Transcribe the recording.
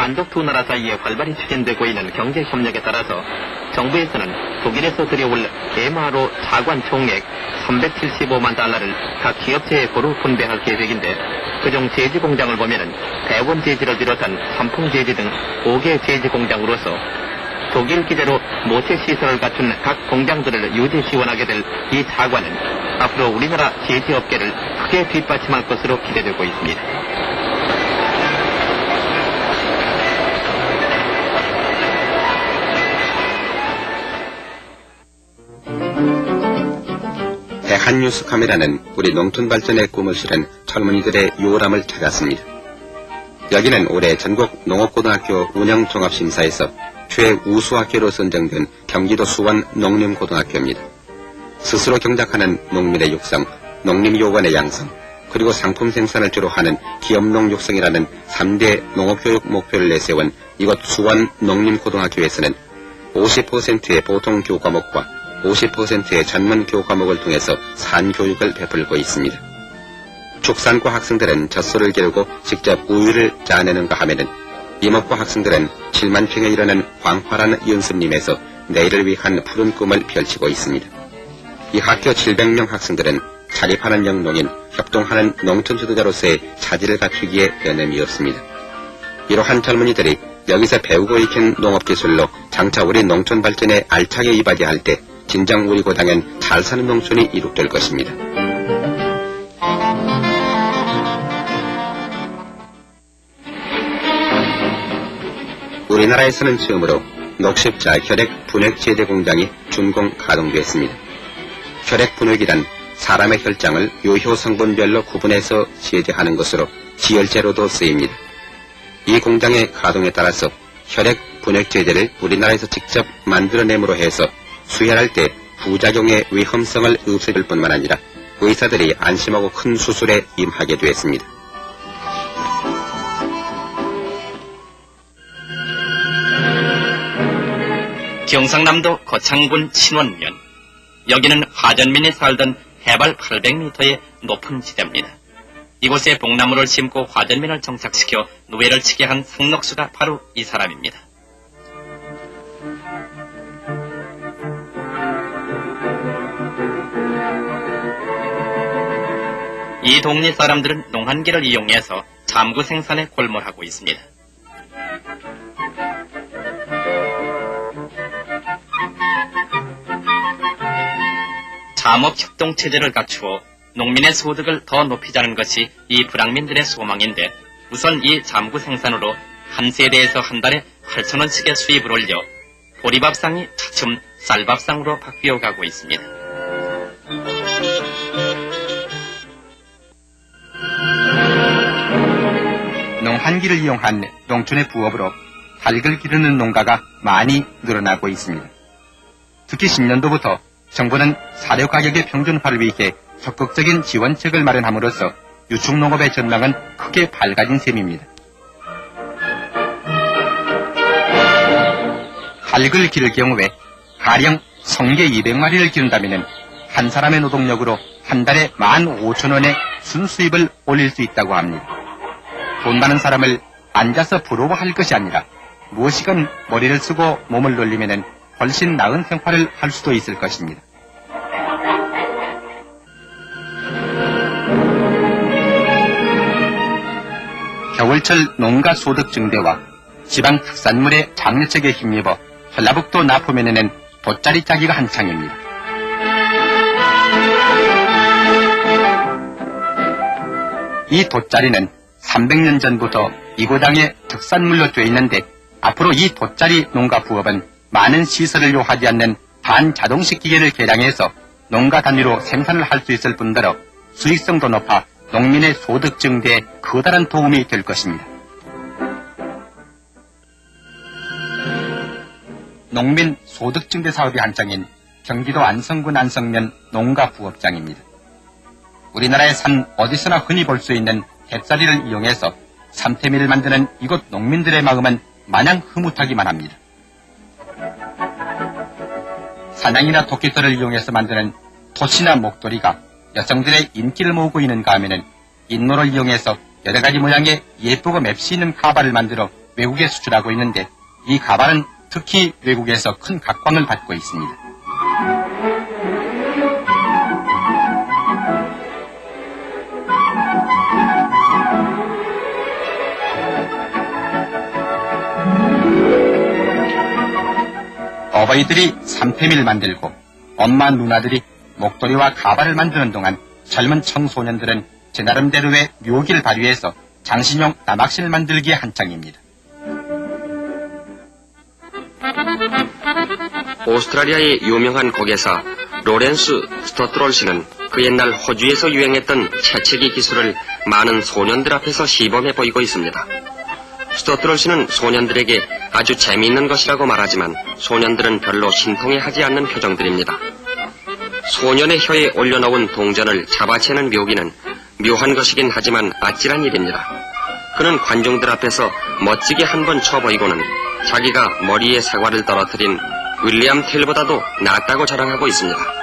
나라 사이에 활발히 추진되고 있는 경제 협력에 따라서 정부에서는 독일에서 들여올 대마로 자관 총액 375만 달러를 각 기업체에 고루 분배할 계획인데 그중 제지 공장을 보면은 대원 제지를 비롯한 삼풍 제지 등 5개 제지 공장으로서 독일 기재로 모체 시설을 갖춘 각 공장들을 유지 지원하게 될 이 자관은 앞으로 우리나라 제지 업계를 크게 뒷받침할 것으로 기대되고 있습니다. 대한뉴스 카메라는 우리 농촌 발전의 꿈을 실은 젊은이들의 요람을 찾았습니다. 여기는 올해 전국 농업고등학교 운영종합심사에서 최우수학교로 선정된 경기도 수원 농림고등학교입니다. 스스로 경작하는 농민의 육성, 농림요관의 양성, 그리고 상품 생산을 주로 하는 기업농 육성이라는 3대 농업교육 목표를 내세운 이곳 수원 농림고등학교에서는 50%의 보통 교과목과 50%의 전문 교과목을 통해서 산교육을 베풀고 있습니다. 축산과 학생들은 젖소를 기르고 직접 우유를 짜내는가 하면은 이목과 학생들은 7만 평에 이르는 광활한 연습림에서 내일을 위한 푸른 꿈을 펼치고 있습니다. 이 학교 700명 학생들은 자립하는 영농인, 협동하는 농촌 지도자로서의 자질을 갖추기에 여념이 없습니다. 이러한 젊은이들이 여기서 배우고 익힌 농업기술로 장차 우리 농촌 발전에 알차게 이바지할 때 진정 우리 고당엔 잘 사는 농촌이 이룩될 것입니다. 우리나라에서는 처음으로 녹십자 혈액 분액 제대 공장이 준공 가동되었습니다. 혈액 분액이란 사람의 혈장을 요효 성분별로 구분해서 제재하는 것으로 지혈제로도 쓰입니다. 이 공장의 가동에 따라서 혈액 분액 제제를 우리나라에서 직접 만들어냄으로 해서 수혈할 때 부작용의 위험성을 없애줄 뿐만 아니라 의사들이 안심하고 큰 수술에 임하게 되었습니다. 경상남도 거창군 신원면. 여기는 화전민이 살던 해발 800m의 높은 지대입니다. 이곳에 복나무를 심고 화전민을 정착시켜 노예를 치게 한 상록수가 바로 이 사람입니다. 이 동네 사람들은 농한기를 이용해서 잠구 생산에 골몰하고 있습니다. 잠업 협동체제를 갖추어 농민의 소득을 더 높이자는 것이 이 불황민들의 소망인데 우선 이 잠구 생산으로 한 세대에서 한 달에 8천원씩의 수입을 올려 보리밥상이 차츰 쌀밥상으로 바뀌어 가고 있습니다. 한기를 이용한 농촌의 부업으로 닭을 기르는 농가가 많이 늘어나고 있습니다. 특히 10년도부터 정부는 사료 가격의 평준화를 위해 적극적인 지원책을 마련함으로써 유축농업의 전망은 크게 밝아진 셈입니다. 닭을 기를 경우에 가령 성게 200마리를 기른다면 한 사람의 노동력으로 한 달에 15,000원의 순수입을 올릴 수 있다고 합니다. 돈 많은 사람을 앉아서 부러워할 것이 아니라 무엇이건 머리를 쓰고 몸을 놀리면 훨씬 나은 생활을 할 수도 있을 것입니다. 겨울철 농가 소득 증대와 지방 특산물의 장려책에 힘입어 전라북도 나포면에는 돗자리 짜기가 한창입니다. 이 돗자리는 300년 전부터 이고당의 특산물로 되어 있는데 앞으로 이 돗자리 농가 부업은 많은 시설을 요하지 않는 반자동식 기계를 개량해서 농가 단위로 생산을 할 수 있을 뿐더러 수익성도 높아 농민의 소득 증대에 커다란 도움이 될 것입니다. 농민 소득 증대 사업이 한창인 경기도 안성군 안성면 농가 부업장입니다. 우리나라의 산 어디서나 흔히 볼 수 있는 햇살이를 이용해서 삼태미를 만드는 이곳 농민들의 마음은 마냥 흐뭇하기만 합니다. 사냥이나 토끼털을 이용해서 만드는 토시나 목도리가 여성들의 인기를 모으고 있는가 하면은 인노를 이용해서 여러 가지 모양의 예쁘고 맵시 있는 카바를 만들어 외국에 수출하고 있는데 이 가발은 특히 외국에서 큰 각광을 받고 있습니다. 어버이들이 삼태밀 만들고 엄마 누나들이 목도리와 가발을 만드는 동안 젊은 청소년들은 제 나름대로의 묘기를 발휘해서 장신용 남학신을 만들기에 한창입니다. 오스트라리아의 유명한 고개사 로렌스 스토트롤 씨는 그 옛날 호주에서 유행했던 채채기 기술을 많은 소년들 앞에서 시범해 보이고 있습니다. 스토트롤 씨는 소년들에게 아주 재미있는 것이라고 말하지만 소년들은 별로 신통해하지 않는 표정들입니다. 소년의 혀에 올려놓은 동전을 잡아채는 묘기는 묘한 것이긴 하지만 아찔한 일입니다. 그는 관중들 앞에서 멋지게 한 번 쳐보이고는 자기가 머리에 사과를 떨어뜨린 윌리엄 텔보다도 낫다고 자랑하고 있습니다.